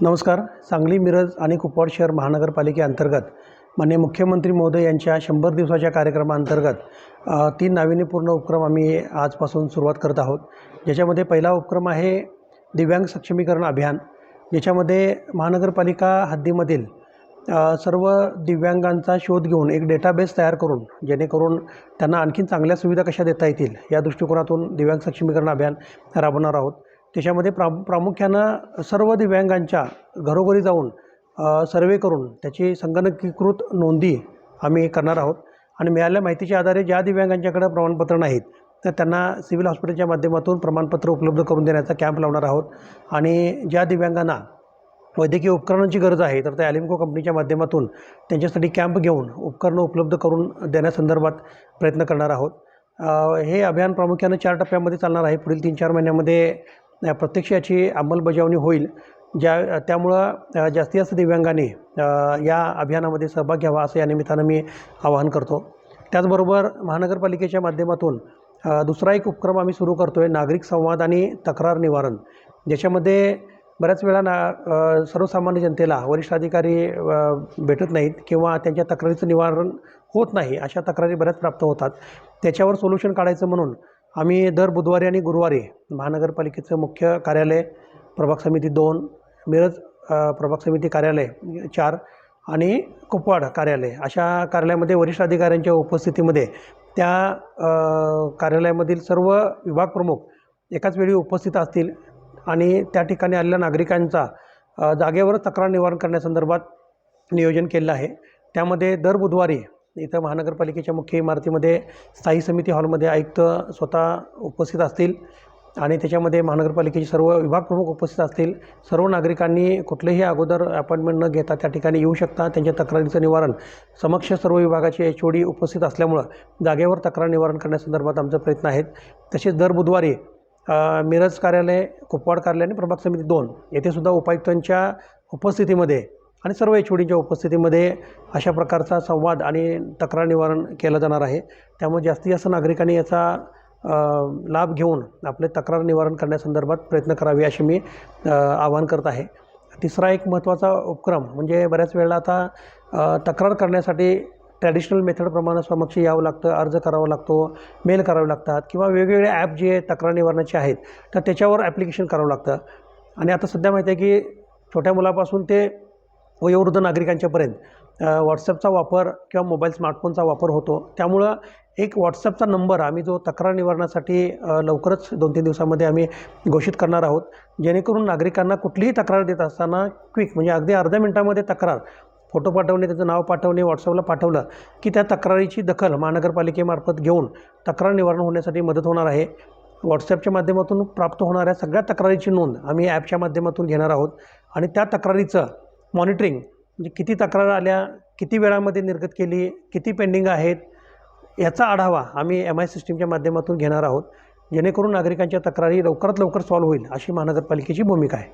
नमस्कार. सांगली मिरज आणि कुपवाड शहर महानगरपालिकेअंतर्गत माननीय मुख्यमंत्री महोदय यांच्या शंभर दिवसाच्या कार्यक्रमाअंतर्गत तीन नाविन्यपूर्ण उपक्रम आम्ही आजपासून सुरुवात करत आहोत. ज्याच्यामध्ये पहिला उपक्रम आहे दिव्यांग सक्षमीकरण अभियान. ज्याच्यामध्ये महानगरपालिका हद्दीमधील सर्व दिव्यांगांचा शोध घेऊन एक डेटाबेस तयार करून जेणेकरून त्यांना आणखीन चांगल्या सुविधा कशा देता येतील या दृष्टिकोनातून दिव्यांग सक्षमीकरण अभियान राबवणार आहोत. त्याच्यामध्ये प्रा प्रामुख्यानं सर्व दिव्यांगांच्या घरोघरी जाऊन सर्वे करून त्याची संगणकीकृत नोंदी आम्ही करणार आहोत. आणि मिळालेल्या माहितीच्या आधारे ज्या दिव्यांगांच्याकडे प्रमाणपत्र नाहीत तर त्यांना सिव्हिल हॉस्पिटलच्या माध्यमातून प्रमाणपत्र उपलब्ध करून देण्याचा कॅम्प लावणार आहोत. आणि ज्या दिव्यांगांना वैद्यकीय उपकरणांची गरज आहे तर त्या ॲलिम्को कंपनीच्या माध्यमातून त्यांच्यासाठी कॅम्प घेऊन उपकरणं उपलब्ध करून देण्यासंदर्भात प्रयत्न करणार आहोत. हे अभियान प्रामुख्यानं चार टप्प्यामध्ये चालणार आहे. पुढील तीन चार महिन्यामध्ये प्रत्यक्ष याची अंमलबजावणी होईल. ज्या त्यामुळं जास्तीत जास्त दिव्यांगांनी या अभियानामध्ये सहभाग घ्यावा असं या निमित्तानं मी आवाहन करतो. त्याचबरोबर महानगरपालिकेच्या माध्यमातून दुसरा एक उपक्रम आम्ही सुरू करतो आहे नागरिक संवाद आणि तक्रार निवारण. ज्याच्यामध्ये बऱ्याच वेळा ना सर्वसामान्य जनतेला वरिष्ठ अधिकारी भेटत नाहीत किंवा त्यांच्या तक्रारीचं निवारण होत नाही अशा तक्रारी बऱ्याच प्राप्त होतात. त्याच्यावर सोल्युशन काढायचं म्हणून आम्ही दर बुधवारी आणि गुरुवारी महानगरपालिकेचं मुख्य कार्यालय प्रभाग समिती दोन मिरज प्रभाग समिती कार्यालय चार आणि कुपवाड कार्यालय. अशा कार्यालयामध्ये वरिष्ठ अधिकाऱ्यांच्या उपस्थितीमध्ये त्या कार्यालयामधील सर्व विभाग प्रमुख एकाच वेळी उपस्थित असतील आणि त्या ठिकाणी आलेल्या नागरिकांचा जागेवर तक्रार निवारण करण्यासंदर्भात नियोजन केलेलं आहे. त्यामध्ये दर बुधवारी इथं महानगरपालिकेच्या मुख्य इमारतीमध्ये स्थायी समिती हॉलमध्ये आयुक्त स्वतः उपस्थित असतील आणि त्याच्यामध्ये महानगरपालिकेचे सर्व विभाग प्रमुख उपस्थित असतील. सर्व नागरिकांनी कुठलेही अगोदर अपॉइंटमेंट न घेता त्या ठिकाणी येऊ शकता. त्यांच्या तक्रारीचं निवारण समक्ष सर्व विभागाचे एच ओ डी उपस्थित असल्यामुळं जागेवर तक्रार निवारण करण्यासंदर्भात आमचा प्रयत्न आहेत. तसेच दर बुधवारी मिरज कार्यालय कुपवाड कार्यालय आणि प्रभाग समिती दोन येथे सुद्धा उपायुक्तांच्या उपस्थितीमध्ये आणि सर्व एच ओ डीच्या उपस्थितीमध्ये अशा प्रकारचा संवाद आणि तक्रार निवारण केलं जाणार आहे. त्यामुळे जास्तीत जास्त नागरिकांनी याचा लाभ घेऊन आपले तक्रार निवारण करण्यासंदर्भात प्रयत्न करावे असे मी आवाहन करत आहे. तिसरा एक महत्त्वाचा उपक्रम म्हणजे बऱ्याच वेळेला आता तक्रार करण्यासाठी ट्रॅडिशनल मेथडप्रमाणे समक्ष यावं लागतं अर्ज करावा लागतो मेल करावे लागतात किंवा वेगवेगळे ॲप जे तक्रार निवारणाचे आहेत तर त्याच्यावर ॲप्लिकेशन करावं लागतं. आणि आता सध्या माहिती आहे की छोट्या मुलापासून ते वयोवृद्ध नागरिकांच्यापर्यंत व्हॉट्सअपचा वापर किंवा मोबाईल स्मार्टफोनचा वापर होतो. त्यामुळं एक व्हॉट्सअपचा नंबर आम्ही जो तक्रार निवारणासाठी लवकरच दोन तीन दिवसामध्ये आम्ही घोषित करणार आहोत. जेणेकरून नागरिकांना कुठलीही तक्रार देत असताना क्विक म्हणजे अगदी अर्ध्या मिनटामध्ये तक्रार फोटो पाठवणे त्याचं नाव पाठवणे व्हॉट्सअपला पाठवलं की त्या तक्रारीची दखल महानगरपालिकेमार्फत घेऊन तक्रार निवारण होण्यासाठी मदत होणार आहे. व्हॉट्सअपच्या माध्यमातून प्राप्त होणाऱ्या सगळ्या तक्रारीची नोंद आम्ही ॲपच्या माध्यमातून घेणार आहोत. आणि त्या तक्रारीचं मॉनिटरिंग म्हणजे किती तक्रार आल्या किती वेळामध्ये निर्गत केली किती पेंडिंग आहेत याचा आढावा आम्ही एम आय सिस्टीमच्या माध्यमातून घेणार आहोत. जेणेकरून नागरिकांच्या तक्रारी लवकरात लवकर सॉल्व्ह होईल अशी महानगरपालिकेची भूमिका आहे.